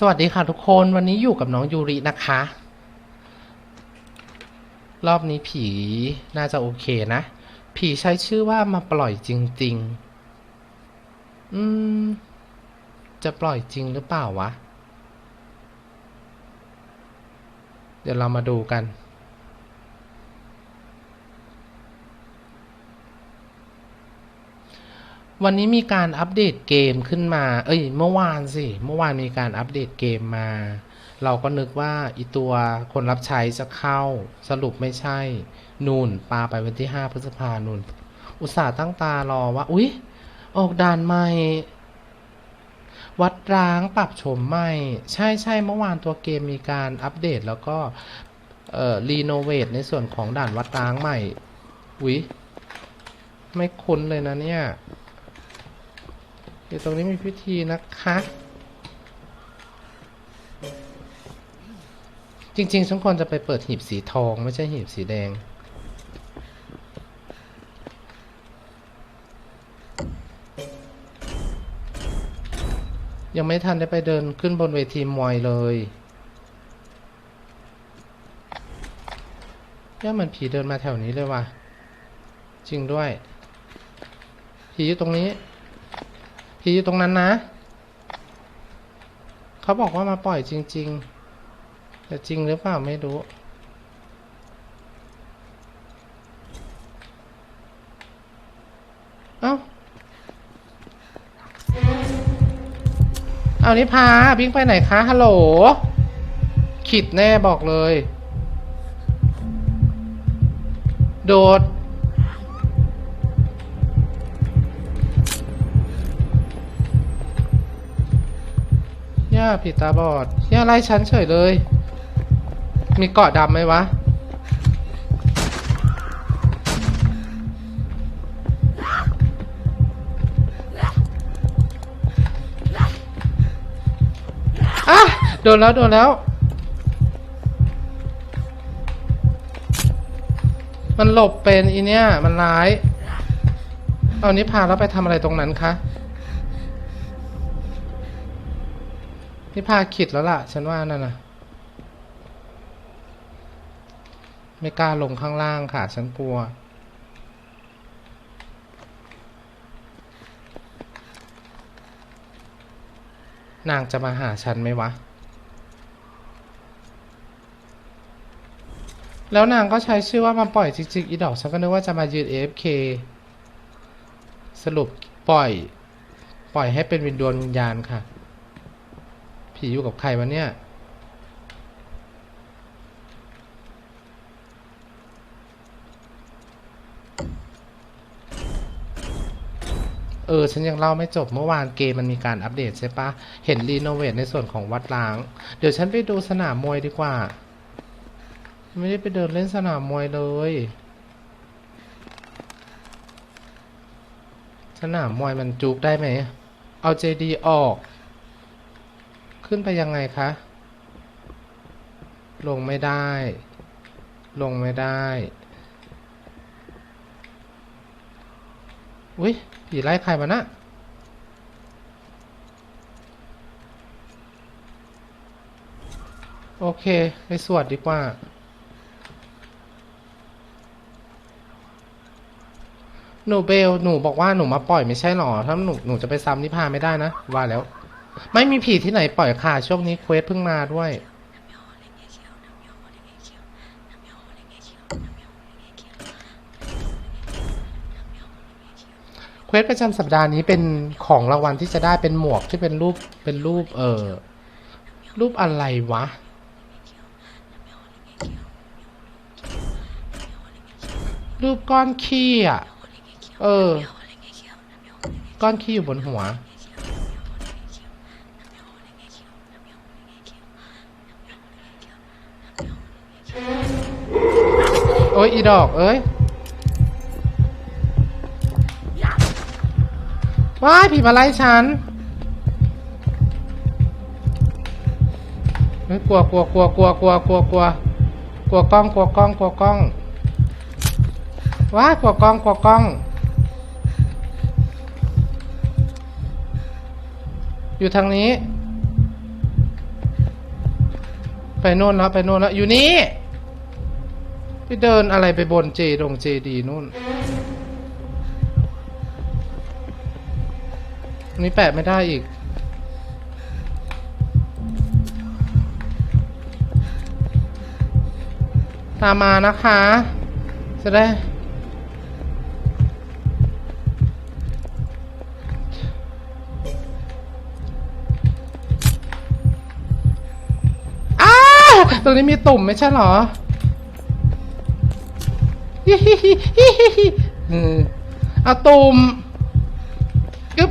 สวัสดีค่ะทุกคนวันนี้อยู่กับน้องยูรินะคะ รอบนี้ผีน่าจะโอเคนะ ผีใช้ชื่อว่ามาปล่อยจริง ๆ อืม จะปล่อยจริงหรือเปล่าวะ เดี๋ยวเรามาดูกัน วันนี้มีการอัปเดตเกมขึ้นมา เอ้ย เมื่อวานสิ เมื่อวานมีการอัปเดตเกมมา เราก็นึกว่าอีตัวคนรับใช้จะเข้า สรุปไม่ใช่ นูนปาไปวันที่ 5 พฤษภานูน อุตส่าห์ตั้งตารอว่า อุ๊ย ออกด่านใหม่ วัดร้างปรับโฉมใหม่ ใช่ใช่เมื่อวานตัวเกมมีการอัปเดตแล้วก็รีโนเวทในส่วนของด่านวัดร้างใหม่ อุ๊ย ไม่คุ้นเลยนะเนี่ย เดี๋ยวตรงนี้มีพิธีนะคะจริงๆฉันควรจะไปเปิดหีบสีทองไม่ใช่หีบสีแดง ยังไม่ทันได้ไปเดินขึ้นบนเวทีมวยเลยย่าเหมือนผีเดินมาแถวนี้เลยว่ะ จริงด้วย ผีอยู่ตรงนี้ ผีอยู่ตรงนั้นนะ เขาบอกว่ามาปล่อยจริง ๆ แต่จริงหรือเปล่าไม่รู้ เอ้า เอานิพาวิ่งไปไหนคะ ฮัลโหล ขิดแน่บอกเลย โดด ย่าผิดตาบอดย่าไล่ฉันเฉยเลย มีเกาะดำไหมวะ อะ โดนแล้ว โดนแล้ว มันหลบเป็นอีเนี่ย มันร้าย เอานี้พาแล้วไปทำอะไรตรงนั้นคะ นี่พาขิดแล้วล่ะ ฉันว่านั่นน่ะไม่กล้าลงข้างล่างค่ะ ฉันกลัว นางจะมาหาฉันไหมวะ แล้วนางก็ใช้ชื่อว่ามาปล่อยจริงๆอีดอก ฉันก็นึกว่าจะมายืน AFK สรุปปล่อย ปล่อยให้เป็นวิญญาณวิญญาณค่ะ ผีอยู่กับใครวะเนี่ย เออ ฉันยังเล่าไม่จบเมื่อวานเกมมันมีการอัปเดตใช่ปะ เห็นรีโนเวทในส่วนของวัดล้าง เดี๋ยวฉันไปดูสนามมวยดีกว่า ไม่ได้ไปเดินเล่นสนามมวยเลย สนามมวยมันจุกได้ไหม เอาเจดีออก ขึ้นไปยังไงคะ ลงไม่ได้ ลงไม่ได้ อุ้ยผีไล่ใครมานะโอเค ไปสวดดีกว่า หนูเบล หนูบอกว่าหนูมาปล่อยไม่ใช่หรอ ถ้าหนู หนูจะไปซ้ำนิพาไม่ได้นะ ว่าแล้ว ไม่มีผีที่ไหนปล่อยค่ะ ช่วงนี้เควสเพิ่งมาด้วย เควสประจำสัปดาห์นี้เป็นของรางวัลที่จะได้เป็นหมวกที่เป็นรูปเป็นรูปเออรูปอะไรวะ รูปก้อนขี้อะ เออ ก้อนขี้อยู่บนหัว ยอีดอก เอ้ยว้ายผีมาไล่ฉันเฮ้ยกลัวกลัวกลัวกลัวกลัวกลัวกลัวกลัวกล้องกลัวกล้องกลัวกล้องว้ายกลัวกล้องกลัวกล้อง อยู่ทางนี้ ไปโน่นแล้วไปโน่นแล้วอยู่นี่ ไปเดินอะไรไปบนเจดงเจดีนู่นอันนี้แปะไม่ได้อีก ตามมานะคะ จะได้อ้าวตรงนี้มีตุ่มไม่ใช่เหรอ เออเอาตุ่มกึ๊บ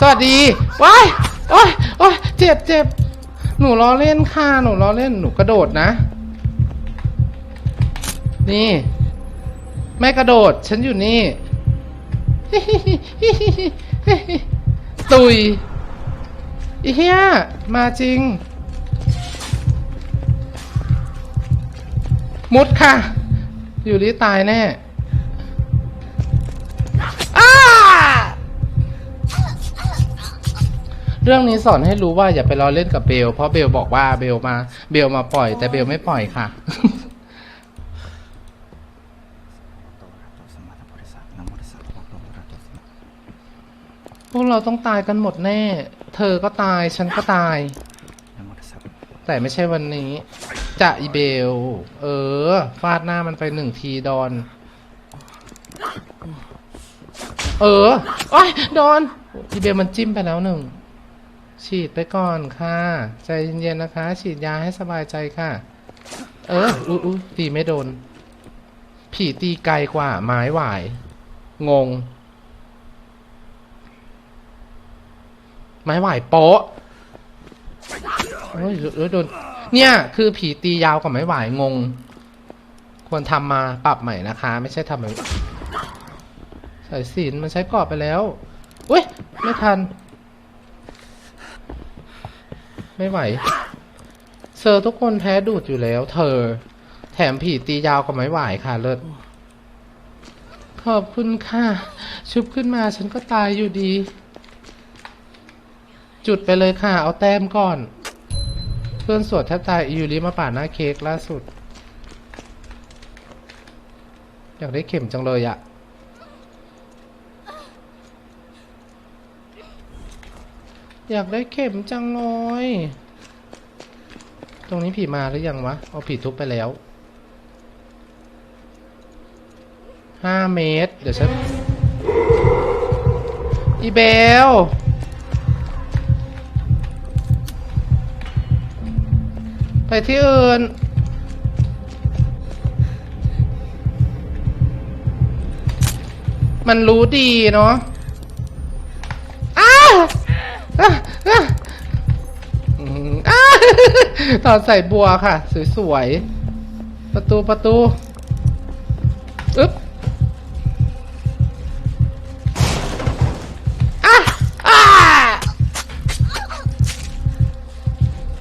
สวัสดีว้ายโอ้ยโอ้ยเจ็บเจ็บหนูล้อเล่นค่ะหนูล้อเล่นหนูกระโดดนะ นี่ไม่กระโดด ฉันอยู่นี่ฮิฮิฮิฮิฮิฮิฮิตุยอีเฮียมาจริง มุดค่ะ อยู่ที่ตายแน่เรื่องนี้สอนให้รู้ว่าอย่าไปล้อเล่นกับเบล เพราะเบลบอกว่าเบลมา เบลมาปล่อย แต่เบลไม่ปล่อยค่ะ พวกเราต้องตายกันหมดแน่ เธอก็ตาย ฉันก็ตาย แต่ไม่ใช่วันนี้ จะอีเบล เออ ฟาดหน้ามันไปหนึ่งทีดอน เออโอ้ยโดนอีเบลมันจิ้มไปแล้วหนึ่ง ฉีดไปก่อนค่ะ ใจเย็นๆนะคะ ฉีดยาให้สบายใจค่ะ เอออุ้อตีไม่โดน ผีตีไกลกว่า ไม้หวาย งง ไม้หวายโป๊ะโอ้ยโอ้ยโดน เนี่ย คือผีตียาวกว่าไม้หวงง ควรทำมาปรับใหม่นะคะ ไม่ใช่ทำแบบสายสินมันใช้กรอบไปแล้วอุ้ยไม่ทัน ไม่ไหวเซอร์ทุกคนแพ้ดูดอยู่แล้ว เธอ แถมผีตียาวกว่าไม้หวค่ะเลิศขอบคุณค่ะ ชุบขึ้นมาฉันก็ตายอยู่ดี จุดไปเลยค่ะ เอาแต้มก่อน พื่อนสวดแทบตายอยูริมาป่าหน้าเค้กล่าสุด อยากได้เข็มจังเลยอะอยากได้เข็มจังเลยตรงนี้ผีมาหรือยังวะ เอาผีทุบไปแล้วห้าเมตร เดี๋ยวฉันอีเบล ไปที่อื่น มันรู้ดีเนาะ อ้าวอะอะอืมอ้าตอนใส่บัวค่ะ สวยๆ ประตูประตู อึ๊บ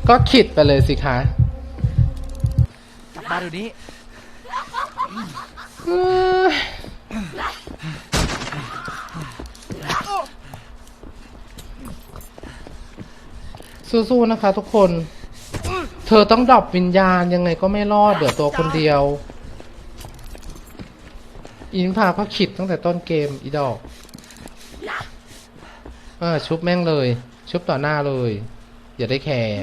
ก็ขิดไปเลยสิคะกลับมาเดี๋ยวนี้เอ้ยสู้ๆนะคะทุกคน เธอต้องดรอปวิญญาณยังไงก็ไม่รอดเดี๋ยวตัวคนเดียว อินพาก็ขิดตั้งแต่ต้นเกมอีดอก เออชุบแม่งเลย ชุบต่อหน้าเลย อย่าได้แคร์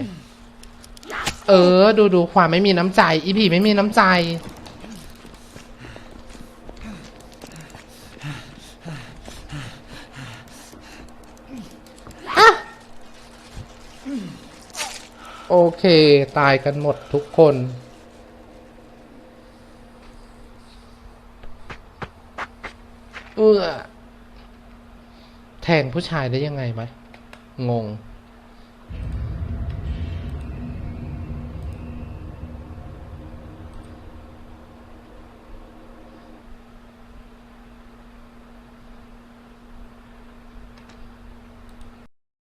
เออ ดูดูความไม่มีน้ำใจ อีพีไม่มีน้ำใจ โอเค ตายกันหมดทุกคน เออแทงผู้ชายได้ยังไงไหมงง